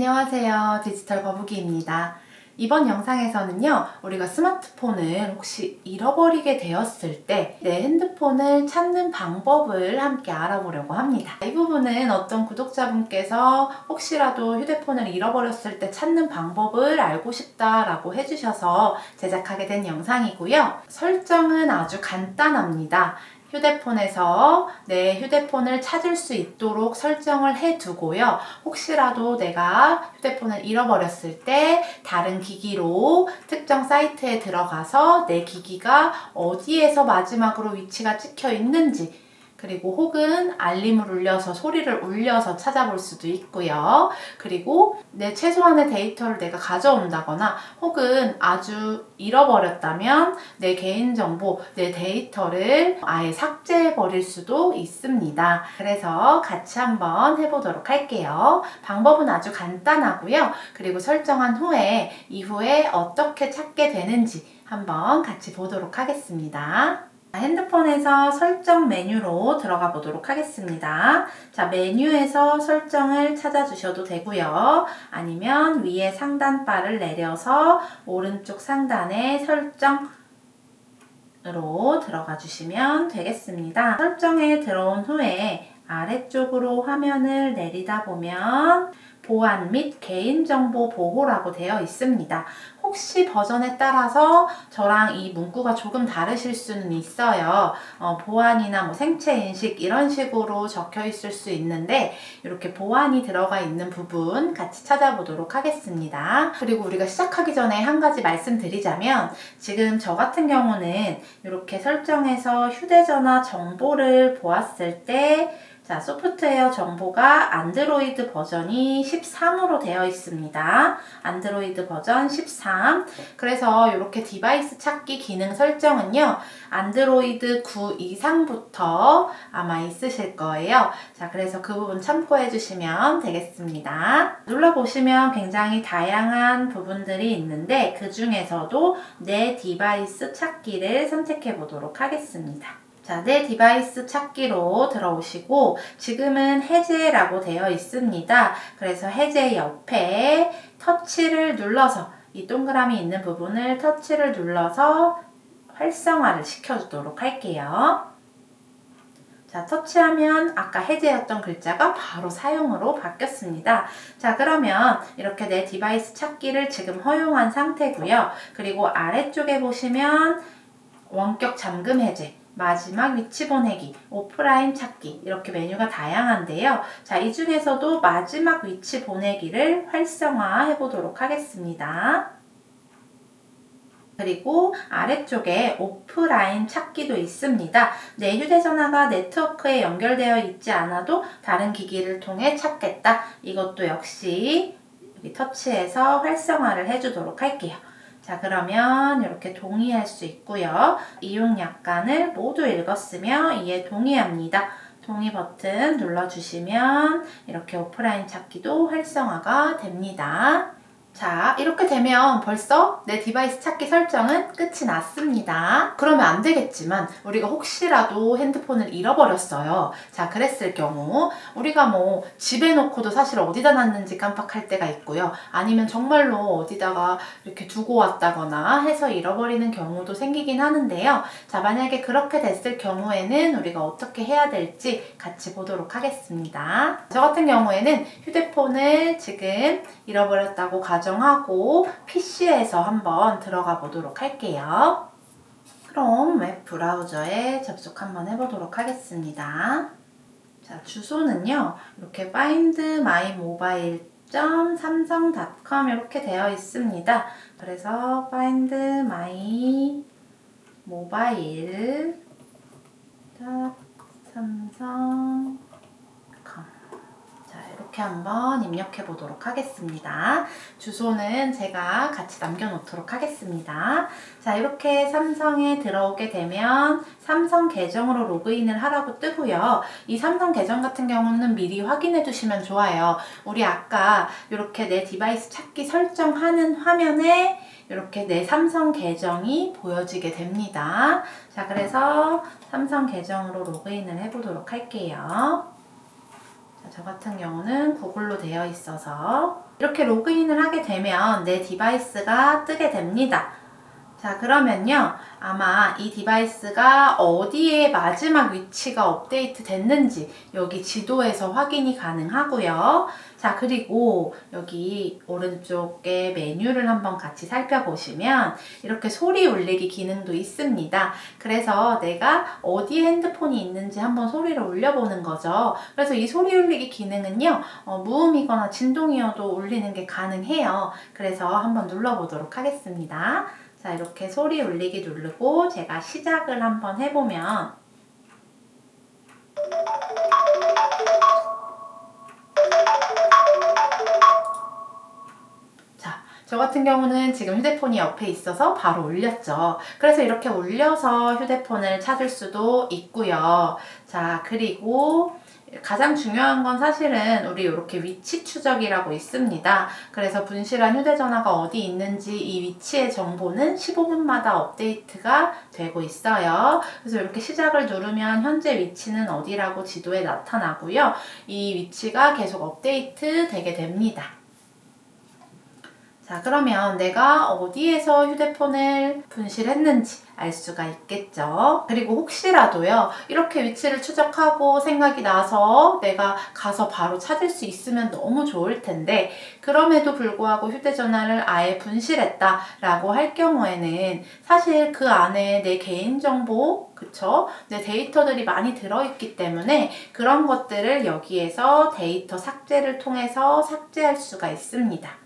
안녕하세요. 디지털 거북이입니다. 이번 영상에서는요, 우리가 스마트폰을 혹시 잃어버리게 되었을 때 내 핸드폰을 찾는 방법을 함께 알아보려고 합니다. 이 부분은 어떤 구독자분께서 혹시라도 휴대폰을 잃어버렸을 때 찾는 방법을 알고 싶다라고 해주셔서 제작하게 된 영상이고요. 설정은 아주 간단합니다. 휴대폰에서 내 휴대폰을 찾을 수 있도록 설정을 해 두고요. 혹시라도 내가 휴대폰을 잃어버렸을 때 다른 기기로 특정 사이트에 들어가서 내 기기가 어디에서 마지막으로 위치가 찍혀 있는지 그리고 혹은 알림을 울려서 소리를 울려서 찾아볼 수도 있고요. 그리고 내 최소한의 데이터를 내가 가져온다거나 혹은 아주 잃어버렸다면 내 개인정보, 내 데이터를 아예 삭제해 버릴 수도 있습니다. 그래서 같이 한번 해보도록 할게요. 방법은 아주 간단하고요. 그리고 설정한 후에 이후에 어떻게 찾게 되는지 한번 같이 보도록 하겠습니다. 핸드폰에서 설정 메뉴로 들어가 보도록 하겠습니다. 자, 메뉴에서 설정을 찾아주셔도 되고요. 아니면 위에 상단 바를 내려서 오른쪽 상단에 설정 으로 들어가 주시면 되겠습니다. 설정에 들어온 후에 아래쪽으로 화면을 내리다 보면 보안 및 개인정보 보호라고 되어 있습니다. 혹시 버전에 따라서 저랑 이 문구가 조금 다르실 수는 있어요. 어, 보안이나 뭐 생체 인식 이런 식으로 적혀 있을 수 있는데 이렇게 보안이 들어가 있는 부분 같이 찾아보도록 하겠습니다. 그리고 우리가 시작하기 전에 한 가지 말씀드리자면 지금 저 같은 경우는 이렇게 설정해서 휴대전화 정보를 보았을 때 자, 소프트웨어 정보가 안드로이드 버전이 13으로 되어 있습니다. 안드로이드 버전 13. 그래서 이렇게 디바이스 찾기 기능 설정은요, 안드로이드 9 이상부터 아마 있으실 거예요. 자, 그래서 그 부분 참고해 주시면 되겠습니다. 눌러보시면 굉장히 다양한 부분들이 있는데, 그 중에서도 내 디바이스 찾기를 선택해 보도록 하겠습니다. 자, 내 디바이스 찾기로 들어오시고 지금은 해제라고 되어 있습니다. 그래서 해제 옆에 터치를 눌러서 이 동그라미 있는 부분을 터치를 눌러서 활성화를 시켜주도록 할게요. 자, 터치하면 아까 해제였던 글자가 바로 사용으로 바뀌었습니다. 자, 그러면 이렇게 내 디바이스 찾기를 지금 허용한 상태고요. 그리고 아래쪽에 보시면 원격 잠금 해제 마지막 위치 보내기, 오프라인 찾기 이렇게 메뉴가 다양한데요. 자, 이 중에서도 마지막 위치 보내기를 활성화해 보도록 하겠습니다. 그리고 아래쪽에 오프라인 찾기도 있습니다. 내 휴대전화가 네트워크에 연결되어 있지 않아도 다른 기기를 통해 찾겠다. 이것도 역시 터치해서 활성화를 해주도록 할게요. 자, 그러면 이렇게 동의할 수 있고요. 이용 약관을 모두 읽었으며 이에 동의합니다. 동의 버튼 눌러주시면 이렇게 오프라인 찾기도 활성화가 됩니다. 자, 이렇게 되면 벌써 내 디바이스 찾기 설정은 끝이 났습니다. 그러면 안 되겠지만 우리가 혹시라도 핸드폰을 잃어버렸어요. 자, 그랬을 경우 우리가 뭐 집에 놓고도 사실 어디다 놨는지 깜빡할 때가 있고요. 아니면 정말로 어디다가 이렇게 두고 왔다거나 해서 잃어버리는 경우도 생기긴 하는데요. 자, 만약에 그렇게 됐을 경우에는 우리가 어떻게 해야 될지 같이 보도록 하겠습니다. 저 같은 경우에는 휴대폰을 지금 잃어버렸다고 가져 가정하고 PC에서 한번 들어가 보도록 할게요. 그럼 웹 브라우저에 접속 한번 해보도록 하겠습니다. 자, 주소는요, 이렇게 find my mobile samsung.com 이렇게 되어 있습니다. 그래서 find my mobile 삼성 이렇게 한번 입력해 보도록 하겠습니다. 주소는 제가 같이 남겨놓도록 하겠습니다. 자, 이렇게 삼성에 들어오게 되면 삼성 계정으로 로그인을 하라고 뜨고요. 이 삼성 계정 같은 경우는 미리 확인해 두시면 좋아요. 우리 아까 이렇게 내 디바이스 찾기 설정하는 화면에 이렇게 내 삼성 계정이 보여지게 됩니다. 자, 그래서 삼성 계정으로 로그인을 해보도록 할게요. 저 같은 경우는 구글로 되어 있어서 이렇게 로그인을 하게 되면 내 디바이스가 뜨게 됩니다. 자, 그러면요. 아마 이 디바이스가 어디에 마지막 위치가 업데이트 됐는지 여기 지도에서 확인이 가능하고요. 자, 그리고 여기 오른쪽에 메뉴를 한번 같이 살펴보시면 이렇게 소리 울리기 기능도 있습니다. 그래서 내가 어디에 핸드폰이 있는지 한번 소리를 울려보는 거죠. 그래서 이 소리 울리기 기능은요, 어, 무음이거나 진동이어도 울리는 게 가능해요. 그래서 한번 눌러보도록 하겠습니다. 자, 이렇게 소리 울리기 누르고 제가 시작을 한번 해보면 자, 저 같은 경우는 지금 휴대폰이 옆에 있어서 바로 울렸죠. 그래서 이렇게 울려서 휴대폰을 찾을 수도 있고요. 자, 그리고 가장 중요한 건 사실은 우리 이렇게 위치 추적이라고 있습니다. 그래서 분실한 휴대전화가 어디 있는지 이 위치의 정보는 15분마다 업데이트가 되고 있어요. 그래서 이렇게 시작을 누르면 현재 위치는 어디라고 지도에 나타나고요. 이 위치가 계속 업데이트 되게 됩니다. 자, 그러면 내가 어디에서 휴대폰을 분실했는지 알 수가 있겠죠. 그리고 혹시라도요, 이렇게 위치를 추적하고 생각이 나서 내가 가서 바로 찾을 수 있으면 너무 좋을 텐데, 그럼에도 불구하고 휴대전화를 아예 분실했다라고 할 경우에는 사실 그 안에 내 개인정보, 그쵸? 내 데이터들이 많이 들어있기 때문에 그런 것들을 여기에서 데이터 삭제를 통해서 삭제할 수가 있습니다.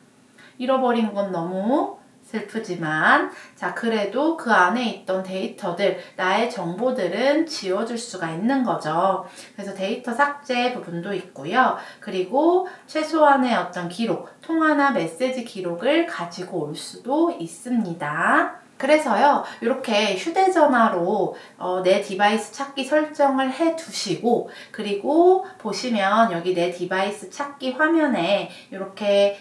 잃어버린 건 너무 슬프지만, 자, 그래도 그 안에 있던 데이터들, 나의 정보들은 지워줄 수가 있는 거죠. 그래서 데이터 삭제 부분도 있고요. 그리고 최소한의 어떤 기록, 통화나 메시지 기록을 가지고 올 수도 있습니다. 그래서요, 이렇게 휴대전화로 어, 내 디바이스 찾기 설정을 해 두시고, 그리고 보시면 여기 내 디바이스 찾기 화면에 이렇게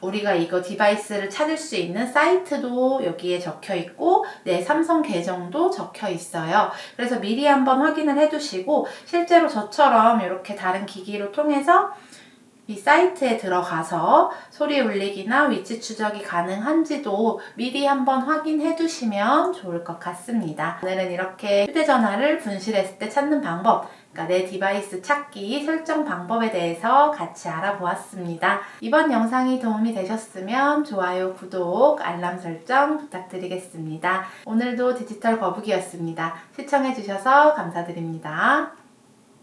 우리가 이거 디바이스를 찾을 수 있는 사이트도 여기에 적혀 있고 내 삼성 계정도 적혀 있어요. 그래서 미리 한번 확인을 해 두시고 실제로 저처럼 이렇게 다른 기기로 통해서 이 사이트에 들어가서 소리 울리기나 위치 추적이 가능한지도 미리 한번 확인해 두시면 좋을 것 같습니다. 오늘은 이렇게 휴대전화를 분실했을 때 찾는 방법, 그러니까 내 디바이스 찾기 설정 방법에 대해서 같이 알아보았습니다. 이번 영상이 도움이 되셨으면 좋아요, 구독, 알람 설정 부탁드리겠습니다. 오늘도 디지털 거북이였습니다. 시청해주셔서 감사드립니다.